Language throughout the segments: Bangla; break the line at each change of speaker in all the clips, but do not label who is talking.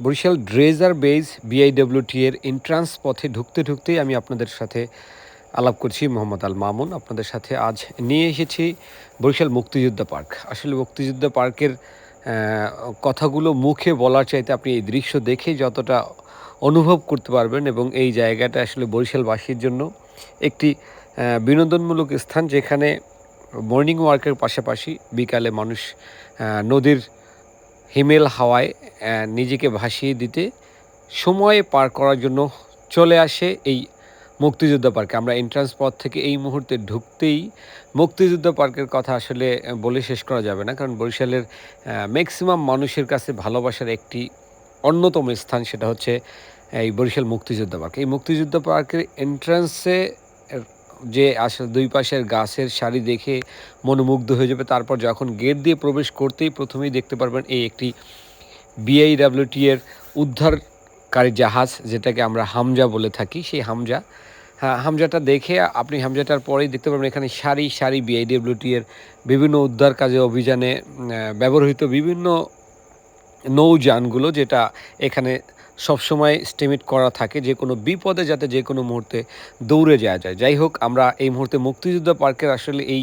বরিশাল ড্রেজার বেজ বিআইডব্লিউটি এর এন্ট্রান্স পথে ঢুকতে ঢুকতেই আমি আপনাদের সাথে আলাপ করছি মোহাম্মদ আল মামুন। আপনাদের সাথে আজ নিয়ে এসেছি বরিশাল মুক্তিযোদ্ধা পার্ক। আসলে মুক্তিযোদ্ধা পার্কের কথাগুলো মুখে বলার চাইতে আপনি এই দৃশ্য দেখে যতটা অনুভব করতে পারবেন এবং এই জায়গাটা আসলে বরিশালবাসীর জন্য একটি বিনোদনমূলক স্থান যেখানে মর্নিং ওয়ার্কের পাশাপাশি বিকালে মানুষ নদীর হিমেল হাওয়ায় নিজেকে ভাসিয়ে দিতে সময় পার করার জন্য চলে আসে এই মুক্তিযোদ্ধা পার্কে। আমরা এন্ট্রান্স পথ থেকে এই মুহূর্তে ঢুকতেই মুক্তিযোদ্ধা পার্কের কথা আসলে বলে শেষ করা যাবে না। কারণ বরিশালের ম্যাক্সিমাম মানুষের কাছে ভালোবাসার একটি অন্যতম স্থান সেটা হচ্ছে এই বরিশাল মুক্তিযোদ্ধা পার্ক। এই মুক্তিযোদ্ধা পার্কের এন্ট্রান্সে যে আসলে দুই পাশের গাছের সারি দেখে মনোমুগ্ধ হয়ে যাবে। তারপর যখন গেট দিয়ে প্রবেশ করতেই প্রথমেই দেখতে পারবেন এই একটি বিআইডাব্লিউটি এর উদ্ধারকারী জাহাজ, যেটাকে আমরা হামজা বলে থাকি। সেই হামজা হ্যাঁ হামজাটা দেখে আপনি হামজাটার পরেই দেখতে পারবেন এখানে সারি সারি বিআইডাব্লিউটি এর বিভিন্ন উদ্ধার কাজে, অভিযানে ব্যবহৃত বিভিন্ন নৌযানগুলো, যেটা এখানে সবসময় স্টেমিট করা থাকে, যে কোনো বিপদে যাতে যে কোনো মুহূর্তে দৌড়ে যাওয়া যায়। যাই হোক, আমরা এই মুহূর্তে মুক্তিযোদ্ধা পার্কের আসলে এই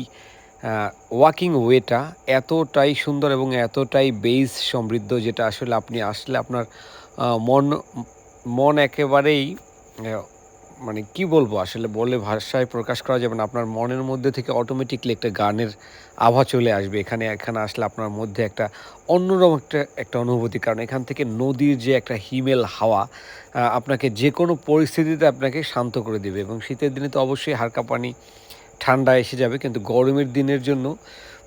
ওয়াকিং ওয়েটা এতটাই সুন্দর এবং এতটাই বেস সমৃদ্ধ, যেটা আসলে আপনি আসলে আপনার মন মন একেবারেই মানে কি বলব, আসলে বলে ভাষায় প্রকাশ করা যাবে না। আপনার মনের মধ্যে থেকে অটোমেটিকলি একটা গানের আভা চলে আসবে। এখানে এখানে আসলে আপনার মধ্যে একটা অন্যরকম একটা একটা অনুভূতি। কারণ এখান থেকে নদীর যে একটা হিমেল হাওয়া আপনাকে যে কোনো পরিস্থিতিতে আপনাকে শান্ত করে দেবে। এবং শীতের দিনে তো অবশ্যই হালকা পানি ঠান্ডা এসে যাবে। কিন্তু গরমের দিনের জন্য,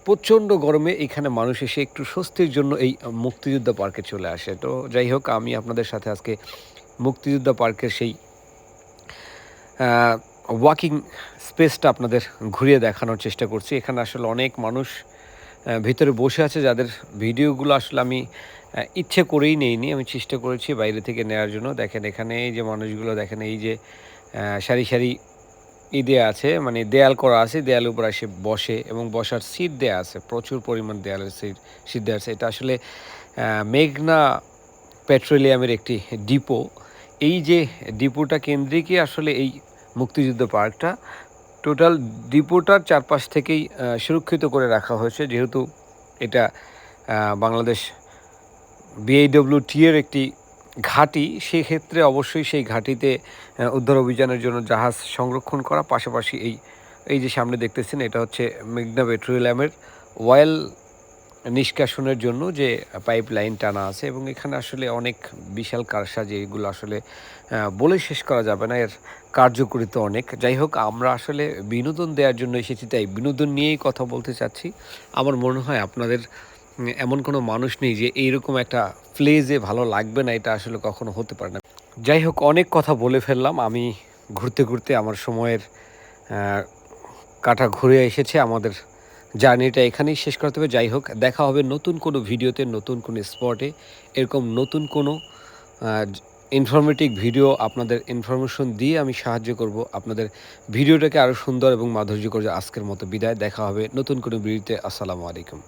প্রচণ্ড গরমে এখানে মানুষ এসে একটু স্বস্তির জন্য এই মুক্তিযোদ্ধা পার্কে চলে আসে। তো যাই হোক, আমি আপনাদের সাথে আজকে মুক্তিযোদ্ধা পার্কের সেই ওয়াকিং স্পেসটা আপনাদের ঘুরিয়ে দেখানোর চেষ্টা করছি। এখানে আসলে অনেক মানুষ ভিতরে বসে আছে যাদের ভিডিওগুলো আসলে আমি ইচ্ছে করেই নেইনি। আমি চেষ্টা করেছি বাইরে থেকে নেওয়ার জন্য। দেখেন এখানে এই যে মানুষগুলো, দেখেন এই যে সারি সারি ই দেওয়া আছে মানে দেয়াল করা আছে, দেয়ালের উপর এসে বসে এবং বসার সিট দেওয়া আছে। প্রচুর পরিমাণ দেয়ালের সিট সিট দেওয়া আছে। এটা আসলে মেঘনা পেট্রোলিয়ামের একটি ডিপো। এই যে ডিপোটা কেন্দ্রিকই আসলে এই মুক্তিযুদ্ধ পার্কটা। টোটাল ডিপোটার চারপাশ থেকেই সুরক্ষিত করে রাখা হয়েছে। যেহেতু এটা বাংলাদেশ বিআইডব্লিউটি এর একটি ঘাঁটি, সেক্ষেত্রে অবশ্যই সেই ঘাঁটিতে উদ্ধার অভিযানের জন্য জাহাজ সংরক্ষণ করা। পাশাপাশি এই এই যে সামনে দেখতেছেন, এটা হচ্ছে মেঘনা পেট্রোলিয়ামের অয়েল নিষ্কাশনের জন্য যে পাইপ লাইন টানা আছে এবং এখানে আসলে অনেক বিশাল কারসাজি এগুলো আসলে বলে শেষ করা যাবে না, এর কার্যকরিতা অনেক। যাই হোক, আমরা আসলে বিনোদন দেওয়ার জন্য এসেছি, তাই বিনোদন নিয়েই কথা বলতে চাচ্ছি। আমার মনে হয় আপনাদের এমন কোনো মানুষ নেই যে এইরকম একটা প্লেজে ভালো লাগবে না, এটা আসলে কখনো হতে পারে না। যাই হোক, অনেক কথা বলে ফেললাম। আমি ঘুরতে ঘুরতে আমার সময়ের কাটা ঘুরে এসেছে আমাদের জার্নিটা এখানেই শেষ করতে হবে। যাই হোক, দেখা হবে নতুন কোনো ভিডিওতে, নতুন কোনো স্পটে। এরকম নতুন কোনো ইনফরমেটিভ ভিডিও আপনাদের ইনফরমেশন দিয়ে আমি সাহায্য করব। আপনাদের ভিডিওটাকে আরও সুন্দর এবং মাধুর্য করে আজকের মতো বিদায়। দেখা হবে নতুন কোনো ভিডিওতে। আসসালামু আলাইকুম।